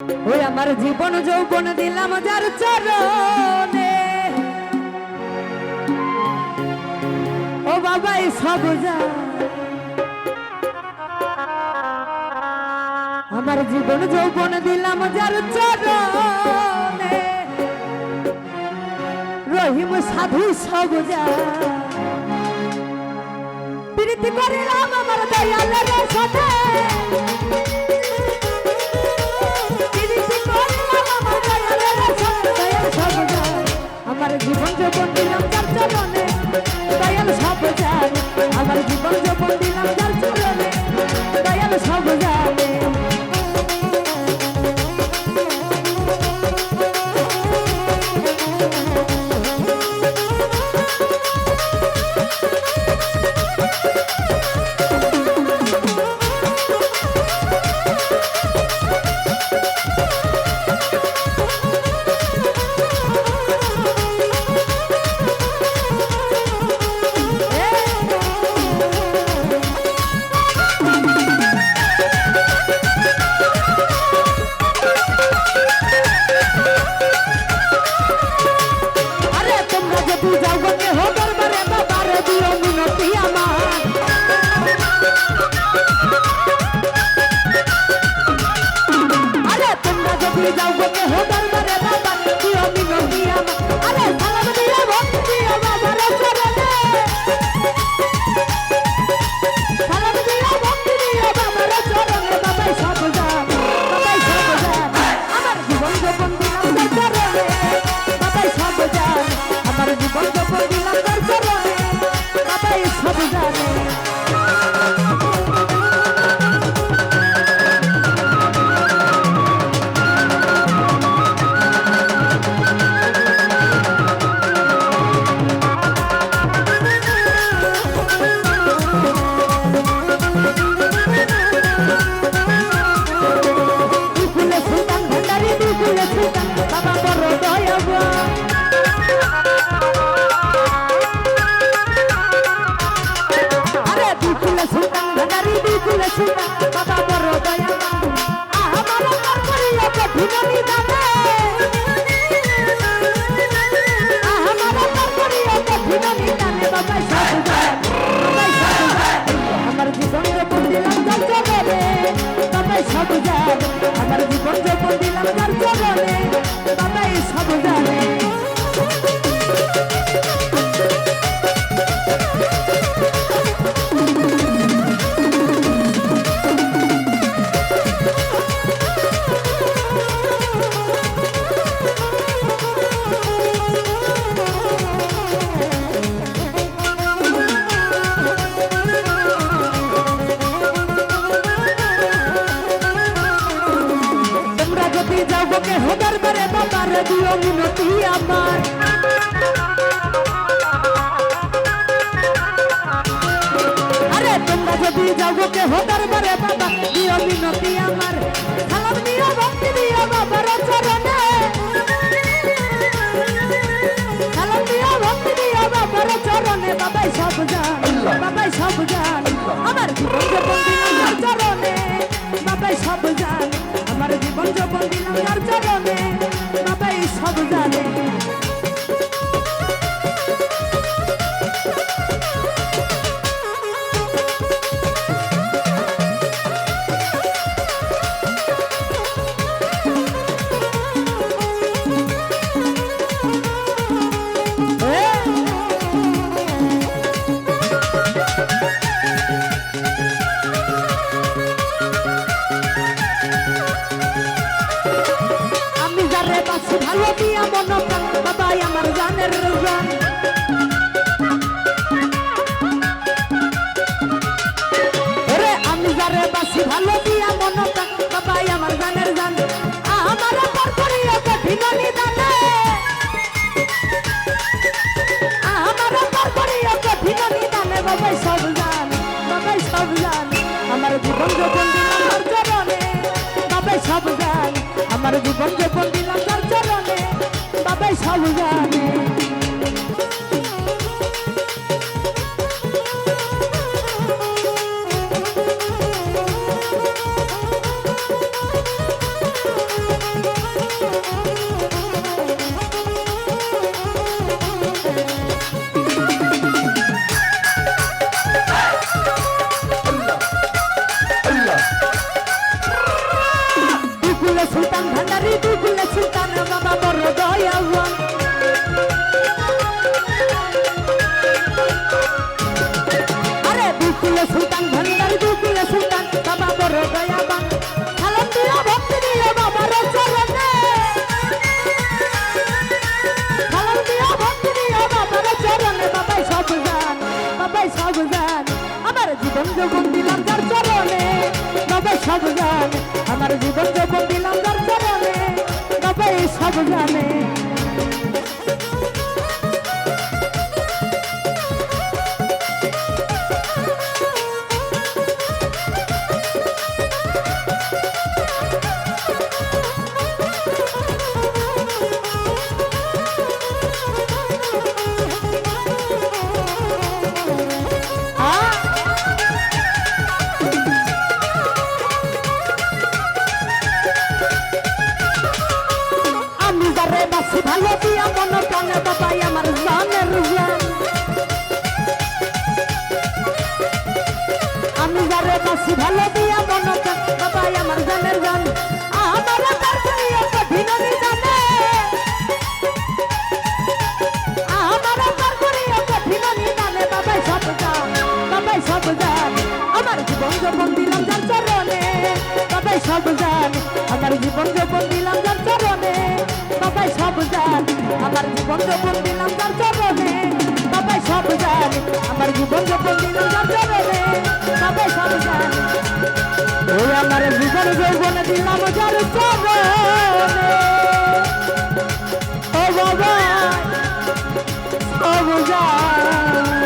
ওই আমার জীবন যৌবন দিলাম যার চরণে। ও বাবাই সব যা। আমার জীবন যৌবন দিলাম যার চরণে। রহিম সাধু সব যা। প্রীতি করিলাম আমার দয়ালের সাথে। अरे तुम ना जब जाओगे तो हो डर তবে সব জান। উন্নতি আমার আরে তোমরা যদি যাব কেহ দরবারে বাবা দিও মিনতি আমার। সালাম দিও ভক্তি দিও বাবার চরণে। সালাম দিও ভক্তি দিও বাবার চরণে। বাবাই সব জান বাবাই সব জান। জীবন যাপন দিলাম তার চরণে বাবাই সব জানে। দুকুলে সুলতান ভান্ডারি দুকুলে সুলতান, বাবা বড় দয়াবান। সালাম দিয়া ভক্তি দিয়া বাবার চরণে। সালাম দিয়া ভক্তি দিয়া বাবার চরণে। বাবাই সব জান, বাবাই সব জান, আমার জীবন যৌবন দিলাম যার চরণে। বাবাই সব জান, আমার জীবন যৌবন দিলাম যার চরণে। বাবাই সব জানে। বাসি ভালো দিয়া মন প্রাণে বাবাই আমার জানের জান আমি যারে বাসি ভালো দিয়া মন প্রাণ বাবাই আমার জানের জান আমার তার করিয়া কঠিন জানে। আমার তার করিয়া কঠিন জানে। বাবাই সব জান, বাবাই সব জান। আমার জীবন যৌবন দিলাম যার চরণে। বাবাই সব জান, আমার জীবন যৌবন দিলাম যার সব জানি, আমার জীবন যখন দিলাম তার চরণে বাবাই সব জানি, আমার জীবন যখন দিলাম তার চরণে বাবাই সব জানি। ওই আমার জীবন যৌবন দিলাম যার চরণে। ও বাবা সব জান